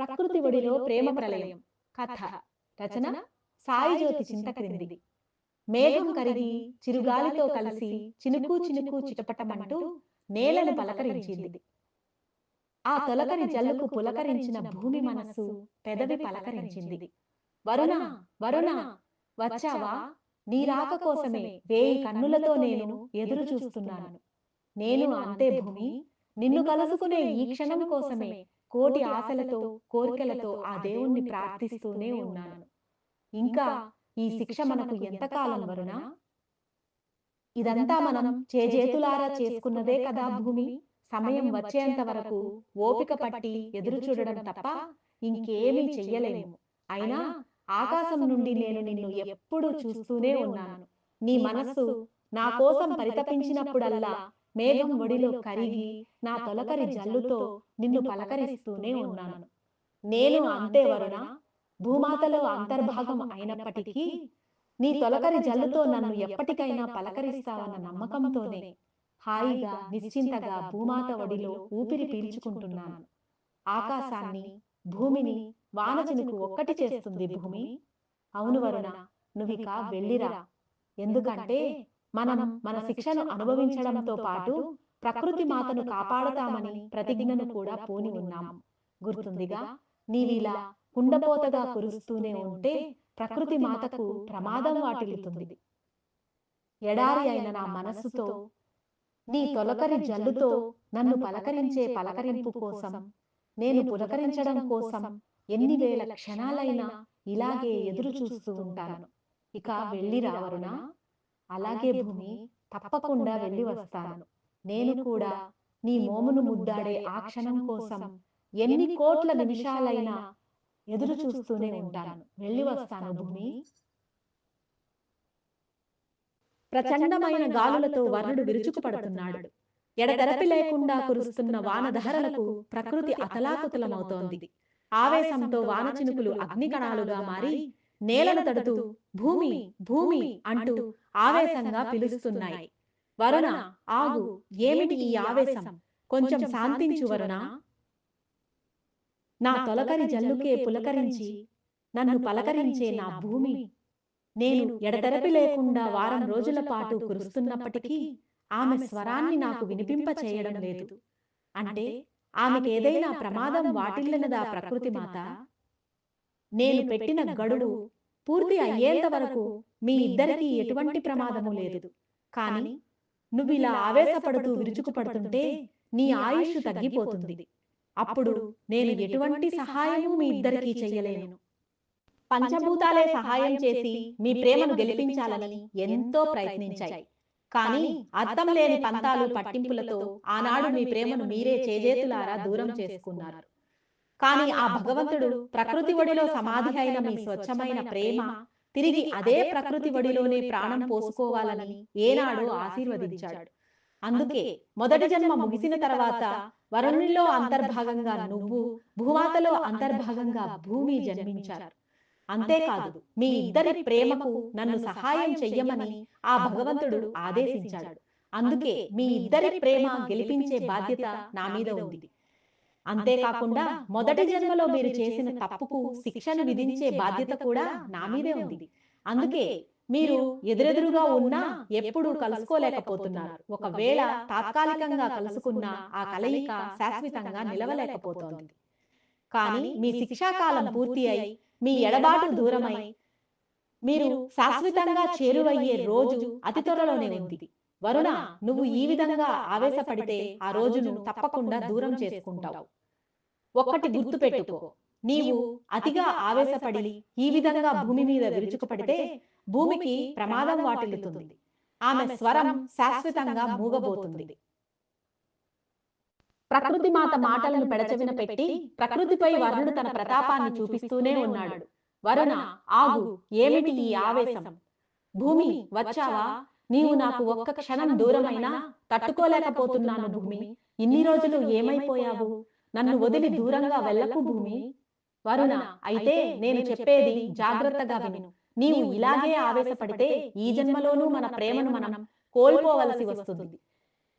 ప్రకృతి ఒడిలో ప్రేమ ప్రళయం కథ రచన సాయి జ్యోతి చింత చింతక్రింది. మేఘం కరిగి చిరుగాలితో కలిసి చినుకు చినుకు చిటపటమంటూ నేలను పలకరించింది. ఆ తొలకరి జల్లుకు పులకరించిన భూమి మనస్సు పెదవి పలకరించింది. వరుణ వరుణ వచ్చావా? నీ రాక కోసమే వేయి కన్నులతో నేను ఎదురు చూస్తున్నాను. నేను అంతే భూమి నిన్ను కలుసుకునే ఈ క్షణం కోసమే కోటి ఆశలతో కోరికలతో ఆ దేవుణ్ణి ప్రార్థిస్తూనే ఉన్నాను. ఇంకా ఈ శిక్ష మనకు ఎంతకాలం వరుణ ఇదంతా మనం చేజేతులారా చేసుకున్నదే కదా భూమి? సమయం వచ్చేంత వరకు ఓపిక పట్టి ఎదురు చూడడం తప్ప ఇంకేమీ చెయ్యలేము. అయినా ఆకాశం నుండి నేను నిన్ను ఎప్పుడూ చూస్తూనే ఉన్నాను. నీ మనస్సు నా కోసం పరితపించినప్పుడల్లా మేఘం ఒడిలో కరిగి నా తొలకరి జల్లుతో నిన్ను పలకరిస్తూనే ఉన్నాను. నేను అంతే వరుణ భూమాతలో అంతర్భాగం అయినప్పటికీ నీ తొలకరి జల్లుతో నన్ను ఎప్పటికైనా పలకరిస్తావన్న నమ్మకంతోనే హాయిగా నిశ్చింతగా భూమాత ఒడిలో ఊపిరి పీల్చుకుంటున్నాను. ఆకాశాన్ని భూమిని వానచినుకు ఒక్కటి చేస్తుంది భూమి. అవును వరుణ నువ్విక వెళ్ళిరా. ఎందుకంటే మనం మన శిక్షను అనుభవించడంతో పాటు ప్రకృతి మాతను కాపాడతామని ప్రతిజ్ఞను కూడా పూని ఉన్నాము గుర్తుందిగా? నీవిలా కుండపోతగా కురుస్తూనే ఉంటే ప్రకృతి మాతకు ప్రమాదం వాటిల్లుతుంది. ఎడారి అయిన నా మనస్సుతో నీ తొలకరి జల్లుతో నన్ను పలకరించే పలకరింపు కోసం నేను పులకరించడం కోసం ఎన్ని వేల క్షణాలైనా ఇలాగే ఎదురు చూస్తూ ఉంటాను. ఇక వెళ్ళి రావరునా? అలాగే భూమి తప్పకుండా వెళ్ళి వస్తాను. నేను కూడా నీ మోమును ముద్దాడే ఆ క్షణం కోసం ఎన్ని కోట్ల నిమిషాలైనా ఎదురు చూస్తూనే ఉంటాను. వెళ్ళి వస్తాను భూమి. ప్రచండమైన గాలులతో వర్ణుడు విరుచుకుపడుతున్నాడు. ఎడతెరపి లేకుండా కురుస్తున్న వానధారలకు ప్రకృతి అతలాకుతలమవుతోంది. ఆవేశంతో వాన చినుకులు అగ్నికణాలుగా మారి నేలను తడుతూ భూమి భూమి అంటూ ఆవేశంగా పిలుస్తున్నాయి. వరుణ ఆగు. ఏమిటి ఈ ఆవేశం? కొంచెం శాంతించు వరుణ నా తొలకరి జల్లుకే పులకరించి నన్ను పలకరించే నా భూమి. నేను ఎడతెరపి లేకుండా వారం రోజుల పాటు కురుస్తున్నప్పటికీ ఆమె స్వరాన్ని నాకు వినిపింప చేయడం లేదు. అంటే ఆమెకేదైనా ప్రమాదం వాటిల్లనదా ప్రకృతి మాత? నేను పెట్టిన గడువు పూర్తి అయ్యేంత వరకు మీ ఇద్దరికీ ఎటువంటి ప్రమాదము లేదు. కాని నువ్విలా ఆవేశపడుతూ విరుచుకుపడుతుంటే నీ ఆయుష్ తగ్గిపోతుంది. అప్పుడు నేను ఎటువంటి సహాయము మీ ఇద్దరికీ చెయ్యలేను పంచభూతాలే సహాయం చేసి మీ ప్రేమను గెలిపించాలని ఎంతో ప్రయత్నించాయి. కానీ అర్థం లేని పంతాలు పట్టింపులతో ఆనాడు మీ ప్రేమను మీరే చేజేతులారా దూరం చేసుకున్నారు. కానీ ఆ భగవంతుడు ప్రకృతి ఒడిలో సమాధి అయిన మీ స్వచ్ఛమైన ప్రేమ తిరిగి అదే ప్రకృతి ఒడిలోనే ప్రాణం పోసుకోవాలని ఏనాడో ఆశీర్వదించాడు. అందుకే మొదటి జన్మ ముగిసిన తర్వాత వరుణునిలో అంతర్భాగంగా నువ్వు భూమాతలో అంతర్భాగంగా భూమి జన్మించారు. అంతేకాదు మీ ఇద్దరి ప్రేమకు నన్ను సహాయం చెయ్యమని ఆ భగవంతుడు ఆదేశించాడు. అందుకే మీ ఇద్దరి ప్రేమ గెలిపించే బాధ్యత నా మీద ఉంది. అంతేకాకుండా మొదటి జన్మలో మీరు చేసిన తప్పుకు శిక్షను విధించే బాధ్యత కూడా నా మీదే ఉంది. అందుకే మీరు ఎదురెదురుగా ఉన్నా ఎప్పుడూ కలుసుకోలేకపోతున్నారు. ఒకవేళ తాత్కాలికంగా కలుసుకున్న ఆ కలయిక శాశ్వతంగా నిలవలేకపోతోంది. కానీ మీ శిక్షాకాలం పూర్తి అయి మీ ఎడబాటు దూరమై మీరు శాశ్వతంగా చేరువయ్యే రోజు అతి త్వరలోనే ఉంది. వరుణ నువ్వు ఈ విధంగా ఆవేశపడితే ఆ రోజును తప్పకుండా దూరం చేసుకుంటావు. ఒక్కటి గుర్తు పెట్టుకో నీవు అతిగా ఆవేశపడి ఈ విధంగా భూమి మీద విరుచుకుపడితే భూమికి ప్రమాదం వాటిల్లుతుంది. ఆమె స్వరం శాశ్వతంగా మూగబోతుంది. ప్రకృతి మాత మాటలను పెడచెవిన పెట్టి ప్రకృతిపై వరుణుడు తన ప్రతాపాన్ని చూపిస్తూనే ఉన్నాడు. వరుణ ఆగు. ఏమిటి ఈ ఆవేశం? భూమి వచ్చావా? నీవు నాకు ఒక్క క్షణం దూరమైనా తట్టుకోలేకపోతున్నాను భూమి. ఇన్ని రోజులు ఏమైపోయావు? నన్ను వదిలి దూరంగా వెళ్ళకు భూమి వరుణ అయితే నేను చెప్పేది జాగ్రత్తగా విను. నీవు ఇలాగే ఆవేశపడితే ఈ జన్మలోనూ మన ప్రేమను మనం కోల్పోవలసి వస్తుంది.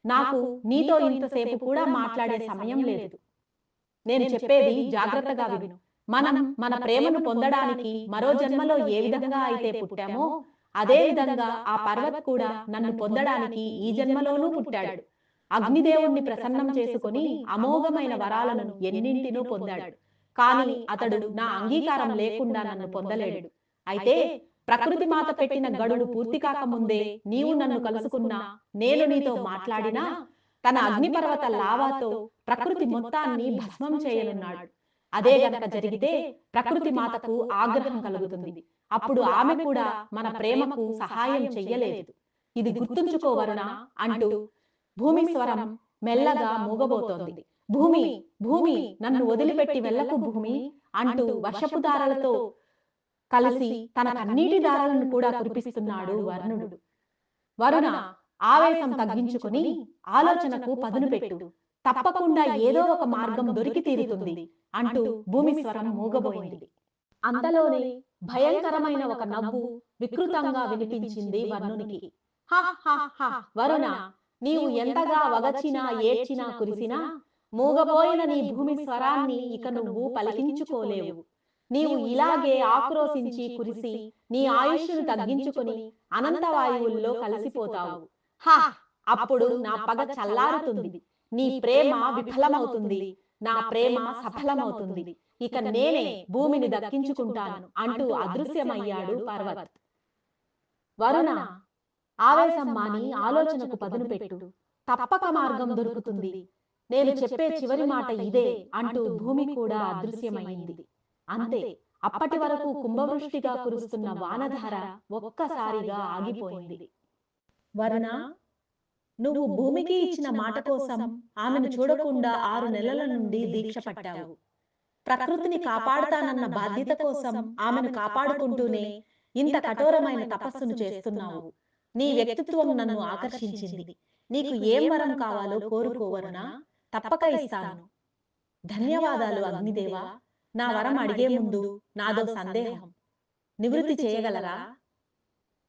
నాకు నీతో ఇంతసేపు కూడా మాట్లాడే సమయం లేదు. నేను చెప్పేది జాగ్రత్తగా విను. మనం మన ప్రేమను పొందడానికి మరో జన్మలో ఏ విధంగా అయితే పుట్టామో అదే విధంగా ఆ పర్వత్ కూడా నన్ను పొందడానికి ఈ జన్మలోనూ పుట్టాడు. అగ్నిదేవుణ్ణి ప్రసన్నం చేసుకొని అమోఘమైన వరాలను ఎన్నింటినూ పొందాడు. కానీ అతడు నా అంగీకారం లేకుండా నన్ను పొందలేడు. అయితే ప్రకృతి మాత పెట్టిన గడువు పూర్తి కాకముందే నీవు నన్ను కలుసుకున్నా నేను నీతో మాట్లాడినా తన అగ్నిపర్వత లావాతో ప్రకృతి మొత్తాన్ని భస్మం చేయనున్నాడు. అదే గనక జరిగితే ప్రకృతి మాతకు ఆగ్రహం కలుగుతుంది. అప్పుడు ఆమె కూడా మన ప్రేమకు సహాయం చెయ్యలేదు. ఇది గుర్తుంచుకోవరునా అంటూ భూమి స్వరం మెల్లగా మూగబోతోంది. భూమి భూమి నన్ను వదిలిపెట్టి వెళ్ళకు భూమి అంటూ వర్షపు దారాలతో కలిసి తన కన్నీటి దారాలను కూడా కురిపిస్తున్నాడు వరుణుడు. వరుణ ఆవేశం తగ్గించుకుని ఆలోచనకు పదును పెట్టు. తప్పకుండా ఏదో ఒక మార్గం దొరికి తీరుతుంది అంటూ భూమి స్వరం మూగబోయింది. అంతలోనే భయంకరమైన ఒక నవ్వు వికృతంగా వినిపించింది వర్ణునికి. హ హ హ వరుణ నీవు ఎంతగా వగచినా ఏడ్చినా కురిసినా మూగబోయిన నీ భూమి స్వరాన్ని ఇక నువ్వు పలికించుకోలేవు. నీవు ఇలాగే ఆక్రోశించి కురిసి నీ ఆయుష్ను తగ్గించుకుని అనంతవాయువుల్లో కలిసిపోతావు. హా! అప్పుడు నా పగ చల్లారుతుంది. నీ ప్రేమ విఫలమవుతుంది. నా ప్రేమ సఫలమవుతుంది. ఇక నేనే భూమిని దక్కించుకుంటాను అంటూ అదృశ్యమయ్యాడు పర్వత్. వరుణ ఆవేశం మాని ఆలోచనకు పదును పెట్టు. తప్పక మార్గం దొరుకుతుంది. నేను చెప్పే చివరి మాట ఇదే అంటూ భూమి కూడా అదృశ్యమైంది. అంతే అప్పటి వరకు కుంభవృష్టిగా కురుస్తున్న వానధార ఒక్కసారిగా ఆగిపోయింది. వరుణ నువ్వు భూమికి ఇచ్చిన మాట కోసం ఆమెను చూడకుండా ఆరు నెలల నుండి దీక్ష పట్టావు. ప్రకృతిని కాపాడుతానన్న బాధ్యత కోసం ఆమెను కాపాడుకుంటూనే ఇంత కఠోరమైన తపస్సును చేస్తున్నావు. నీ వ్యక్తిత్వం నన్ను ఆకర్షించింది. నీకు ఏం వరం కావాలో కోరుకోవరునా తప్పక ఇస్తాను. ధన్యవాదాలు అగ్నిదేవా. నా వరం అడిగే ముందు నాదో సందేహం. నివృత్తి చేయగలరా?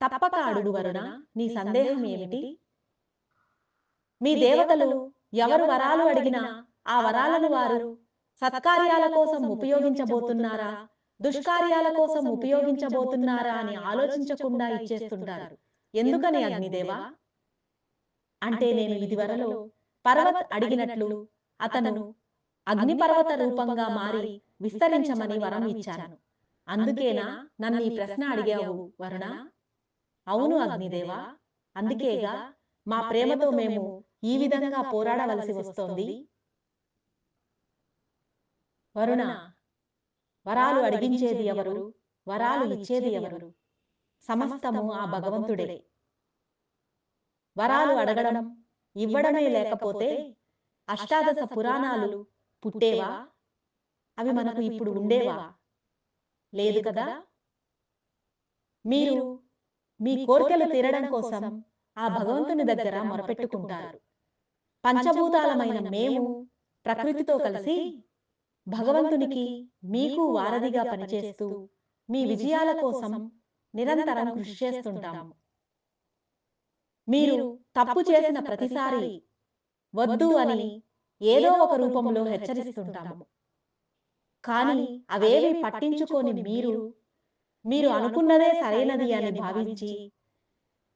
తప్పక అడుగు వరుణ. నీ సందేహం ఏమిటి? మీ దేవతలు ఎవరు వరాలు అడిగినా ఆ వరాలను వారు సత్కార్యాల కోసం ఉపయోగించబోతున్నారా? దుష్కార్యాల కోసం ఉపయోగించబోతున్నారా అని ఆలోచించకుండా ఇచ్చేస్తుంటారు. ఎందుకని అగ్నిదేవా? అంటే నేను ఇదివరలో పర్వత్ అడిగినట్లు అతను అగ్నిపర్వత రూపంగా మారి విస్తరించమని వరం ఇచ్చాను. అందుకేనా నన్ను ఈ ప్రశ్న అడిగావు వరుణ? అవును అగ్నిదేవా. అందుకేగా మా ప్రేమతో మేము ఈ విధంగా పోరాడవలసి వస్తోంది. వరుణ వరాలు అడిగించేది ఎవరు? వరాలు ఇచ్చేది ఎవరు? సమస్తము ఆ భగవంతుడే. వరాలు అడగడం ఇవ్వడమే లేకపోతే అష్టాదశ పురాణాలు పుట్టేవా? అవి మనకు ఇప్పుడు ఉండేవా? లేదు కదా? మీరు మీ కోరికలు తీరడం కోసం ఆ భగవంతుని దగ్గర మొరపెట్టుకుంటారు. పంచభూతాలమైన మేము ప్రకృతితో కలిసి భగవంతునికి మీకు వారధిగా పనిచేస్తూ మీ విజయాల కోసం నిరంతరం కృషి చేస్తుంటాము. మీరు తప్పు చేసిన ప్రతిసారి వద్దు అని ఏదో ఒక రూపంలో హెచ్చరిస్తుంటాము. కానీ అవేవి పట్టించుకొని మీరు మీరు అనుకున్నదే సరైనది అని భావించి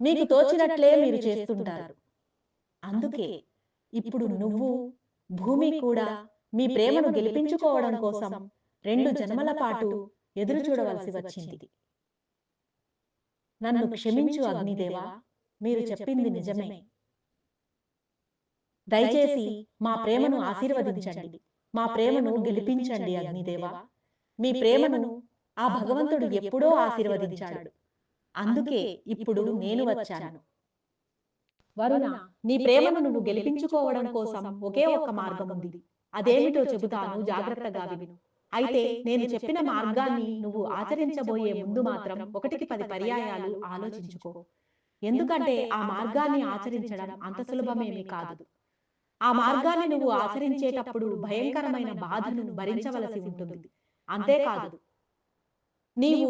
మీకు తోచినట్లే మీరు చేస్తుంటారు. అందుకే ఇప్పుడు నువ్వు భూమి కూడా మీ ప్రేమను గెలిపించుకోవడం కోసం రెండు జన్మల పాటు ఎదురు చూడవలసి వచ్చింది. నన్ను క్షమించు అగ్నిదేవా మీరు చెప్పింది నిజమే. దయచేసి మా ప్రేమను ఆశీర్వదించండి. మా ప్రేమను గెలిపించండి అగ్నిదేవా. మీ ప్రేమను ఆ భగవంతుడు ఎప్పుడో ఆశీర్వదించాడు. అందుకే ఇప్పుడు నేను వచ్చాను. వరుణ నీ ప్రేమను నువ్వు గెలిపించుకోవడం కోసం ఒకే ఒక్క మార్గం ఉంది. అదేమిటో చెబుతాను జాగ్రత్తగా విను. అయితే నేను చెప్పిన మార్గాన్ని నువ్వు ఆచరించబోయే ముందు మాత్రం ఒకటికి పది పర్యాయాలు ఆలోచించుకో. ఎందుకంటే ఆ మార్గాన్ని ఆచరించడం అంత సులభమేమీ కాదు. ఆ మార్గాన్ని నువ్వు ఆచరించేటప్పుడు భయంకరమైన బాధను భరించవలసి ఉంటుంది. అంతేకాదు నీవు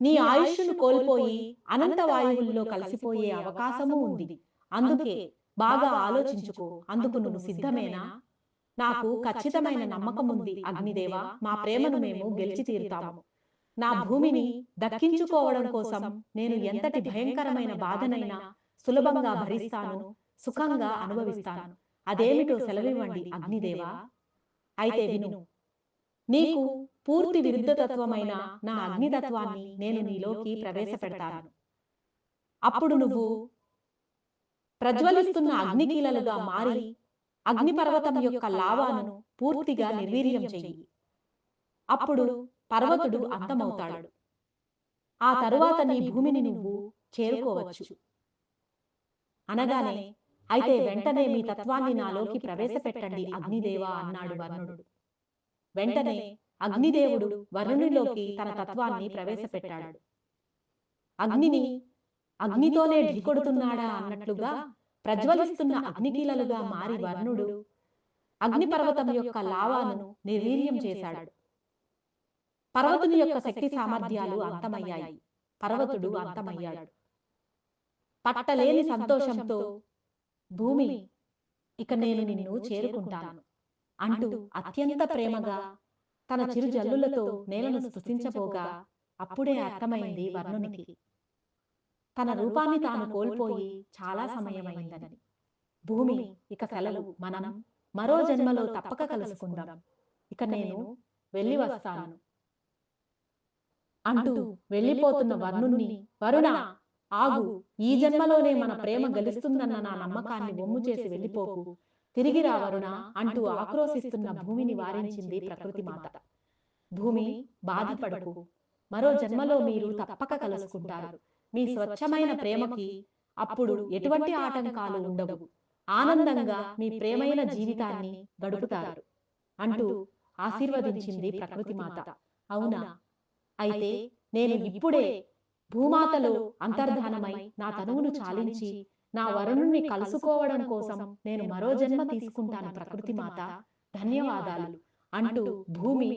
నీ ఆయుష్ను కోల్పోయి అనంత వాయువుల్లో కలిసిపోయే అవకాశము ఉంది. అందుకే బాగా ఆలోచించుకో. అందుకు నువ్వు సిద్ధమేనా? నాకు ఖచ్చితమైన నమ్మకం ఉంది అగ్నిదేవ. మా ప్రేమను మేము గెలిచి తీరుతాము. నా భూమిని దక్కించుకోవడం కోసం నేను ఎంతటి భయంకరమైన బాధనైనా సులభంగా భరిస్తాను సుఖంగా అనుభవిస్తాను. అదేమిటో సెలవివ్వండి అగ్నిదేవా. అయితే విను. నీకు పూర్తి విరుద్ధతత్వమైన నా అగ్నితత్వాన్ని నేను నీలోకి ప్రవేశపెడతాను. అప్పుడు నువ్వు ప్రజ్వలిస్తున్న అగ్నికీలలుగా మారి అగ్నిపర్వతం యొక్క లావాను పూర్తిగా నిర్వీర్యం చెయ్యి. అప్పుడు పర్వతుడు అంతమవుతాడు. ఆ తరువాత నీ భూమిని నువ్వు చేరుకోవచ్చు. అనగానే అయితే వెంటనే మీ తత్వాన్ని నాలోకి ప్రవేశపెట్టండి అగ్నిదేవా అన్నాడు వర్ణుడు. వెంటనే అగ్నిదేవుడు వరుణునిలోకి తన తత్వాన్ని ప్రవేశపెట్టాడు. అగ్నిని అగ్నితోనే ఢీకొడుతున్నాడా అన్నట్లుగా ప్రజ్వలిస్తున్న అగ్నికీలలుగా మారి వర్ణుడు అగ్నిపర్వతం యొక్క లావాను నిర్వీర్యం చేశాడు. పర్వతుని యొక్క శక్తి సామర్థ్యాలు అంతమయ్యాయి. పర్వతుడు అంతమయ్యాడు. పట్టలేని సంతోషంతో భూమి ఇక నేను నిన్ను చేరుకుంటాను అంటూ అత్యంత ప్రేమగా తన చిరు జల్లులతో నేలను స్పృశించబోగా అప్పుడే అర్థమైంది వర్ణునికి. తన రూపాన్ని తాను కోల్పోయి చాలా సమయమైందని భూమి ఇక సెలవు మనం మరో జన్మలో తప్పక కలుసుకుందాం. ఇక నేను వెళ్ళి వస్తాను. అంటూ వెళ్ళిపోతున్న వర్ణుణ్ణి వరుణ ఆగు ఈ జన్మలోనే మన ప్రేమ గెలుస్తుందన్న నా నమ్మకాన్ని బొమ్ము చేసి వెళ్ళిపోకు. తిరిగి రా వరుణ అంటూ ఆక్రోశిస్తున్న భూమిని వారించింది ప్రకృతి మాత. భూమి బాధపడకు. మరో జన్మలో మీరు తప్పక కలుసుకుంటారు. మీ స్వచ్ఛమైన ప్రేమకి అప్పుడు ఎటువంటి ఆటంకాలు ఉండవు. ఆనందంగా మీ ప్రేమైన జీవితాన్ని గడుపుతారు అంటూ ఆశీర్వదించింది ప్రకృతి మాత. అవునా? అయితే నేను ఇప్పుడే భూమాతలో అంతర్ధానమై నా తనువును చాలించి నా వరుణుణ్ణి కలుసుకోవడం కోసం నేను మరో జన్మ తీసుకుంటాను ప్రకృతి మాత. ధన్యవాదాలు అంటూ భూమి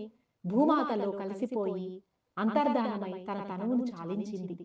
భూమాతలో కలిసిపోయి అంతర్ధానమై తన తనువును చాలించింది.